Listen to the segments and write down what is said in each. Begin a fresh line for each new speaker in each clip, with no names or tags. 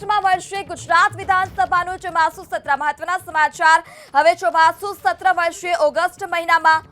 ઓગસ્ટમાં મળશે ગુજરાત વિધાનસભાનું ચોમાસુ સત્ર. મહત્વના સમાચાર. હવે ચોમાસુ સત્ર મળશે ઓગસ્ટ મહિનામાં.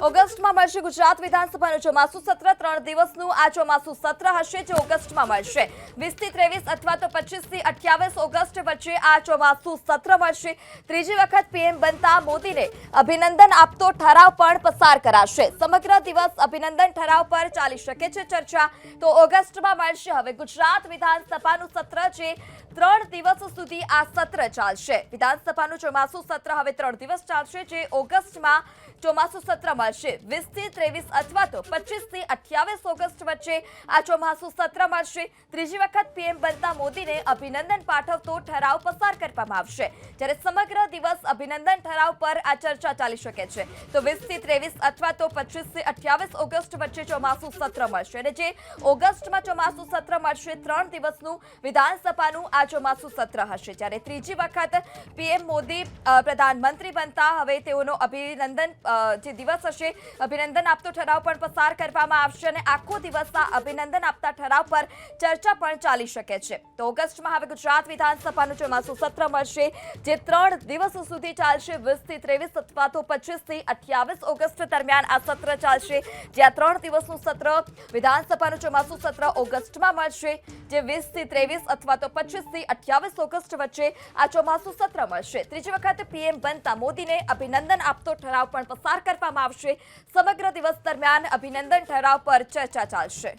ઓગસ્ટમાં મળશે ગુજરાત વિધાનસભાનું ચોમાસુ. સત્ર ત્રણ દિવસનું આ ચોમાસુ સત્ર હશે જે ઓગસ્ટમાં મળશે. વીસથી ત્રેવીસ અથવા તો પચીસથી અઠ્યાવીસ ઓગસ્ટ વચ્ચે આ ચોમાસુ સત્ર મળશે. ત્રીજી વખત પીએમ બનતા મોદીને અભિનંદન આપતો ઠરાવ પણ પસાર કરાશે. સમગ્ર દિવસ અભિનંદન ઠરાવ પર ચાલી શકે છે ચર્ચા. તો ઓગસ્ટમાં મળશે હવે ગુજરાત વિધાનસભાનું સત્ર જે ત્રણ દિવસ સુધી આ સત્ર ચાલશે. વિધાનસભાનું ચોમાસુ સત્ર હવે ત્રણ દિવસ ચાલશે જે ઓગસ્ટમાં ચોમાસુ સત્ર મળશે વીસથી ત્રેવીસ અથવા તો પચીસથી અઠ્યાવીસ ઓગસ્ટ વચ્ચે આ ચોમાસુ સત્ર મળશે. ત્રીજી વખત પીએમ બનતા મોદીને અભિનંદન પાઠવતો ઠરાવ પસાર કરવામાં આવશે. જ્યારે સમગ્ર દિવસ અભિનંદન ઠરાવ પર આ ચર્ચા ચાલી શકે છે. તો વીસથી ત્રેવીસ અથવા તો પચીસથી અઠ્યાવીસ ઓગસ્ટ વચ્ચે ચોમાસુ સત્ર મળશે અને જે ઓગસ્ટમાં ચોમાસુ સત્ર મળશે, ત્રણ દિવસનું વિધાનસભાનું આ ચોમાસુ સત્ર હશે. જ્યારે ત્રીજી વખત પીએમ મોદી પ્રધાનમંત્રી બનતા, હવે તેઓનો અભિનંદન જે દિવસ હશે અભિનંદન આપતો ઠરાવ પણ પસાર કરવામાં આવશે અને આખો દિવસ અભિનંદન આપતા ઠરાવ પર ચર્ચા પણ ચાલી શકે છે. તો ઓગસ્ટમાં હવે ગુજરાત વિધાનસભાનું ચોમાસું સત્ર મળશે, જે ત્રણ દિવસ સુધી ચાલશે. વીસથી ત્રેવીસ અથવા તો પચીસથી અઠ્યાવીસ ઓગસ્ટ દરમિયાન આ સત્ર ચાલશે. જે આ ત્રણ દિવસનું સત્ર વિધાનસભાનું ચોમાસું સત્ર ઓગસ્ટમાં મળશે, જે વીસથી ત્રેવીસ અથવા તો પચીસથી અઠ્યાવીસ ઓગસ્ટ વચ્ચે આ ચોમાસું સત્ર મળશે. ત્રીજી વખત પીએમ બનતા મોદીને અભિનંદન આપતો ઠરાવ પણ પસાર કરવામાં આવશે. સમગ્ર દિવસ દરમિયાન અભિનંદન ઠરાવ પર ચર્ચા ચાલશે.